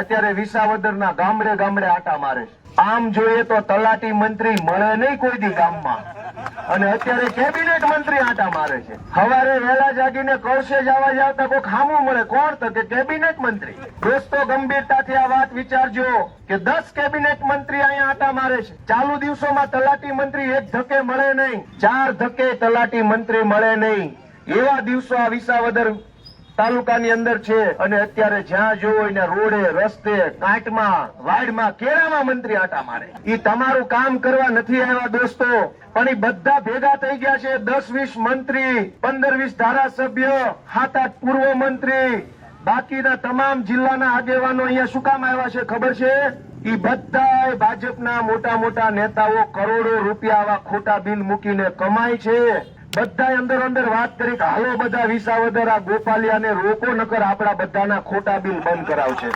અત્યારે વિસાવદરના ગામડે ગામડે આટા મારે આમ જોઈએ તો તલાટી મંત્રી મળે નહીં કોઈ દી ગામમાં. અને અત્યારે કેબિનેટ મંત્રી આટા મારે છે. સવારે વહેલા જાગીને કળશે જવા જાવતા કોઈ ખામું મળે. કોણ તો કે કેબિનેટ મંત્રી? દોસ્તો, ગંભીરતાથી આ વાત વિચારજો કે દસ કેબિનેટ મંત્રી અહીંયા આટા મારે છે. ચાલુ દિવસોમાં તલાટી મંત્રી એક ધક્કે મળે નહીં. ચાર ધક્કે તલાટી મંત્રી મળે નહીં. એવા દિવસો આ વિસાવદર તાલુકાની અંદર છે અને અત્યારે જ્યાં જોવો એને રોડે, રસ્તે, કાંટમાં, વાડમાં, કેરામાં મંત્રી આટા મારે. એ તમારું કામ કરવા નથી આવ્યા દોસ્તો, પણ એ બધા ભેગા થઈ ગયા છે. દસ વીસ મંત્રી, પંદર વીસ ધારાસભ્ય સાત આઠ પૂર્વ મંત્રી, બાકીના તમામ જિલ્લાના આગેવાનો અહીંયા શું કામ આવ્યા છે ખબર છે? એ બધા ભાજપના મોટા મોટા નેતાઓ કરોડો રૂપિયા આવા ખોટા બિલ મૂકીને કમાય છે. બધા અંદર અંદર વાત કરી કે, હાલો બધા વિસાવદર આ ગોપાલિયાને રોકો નકર આપણા બધાના ખોટા બિલ બંધ કરાવશે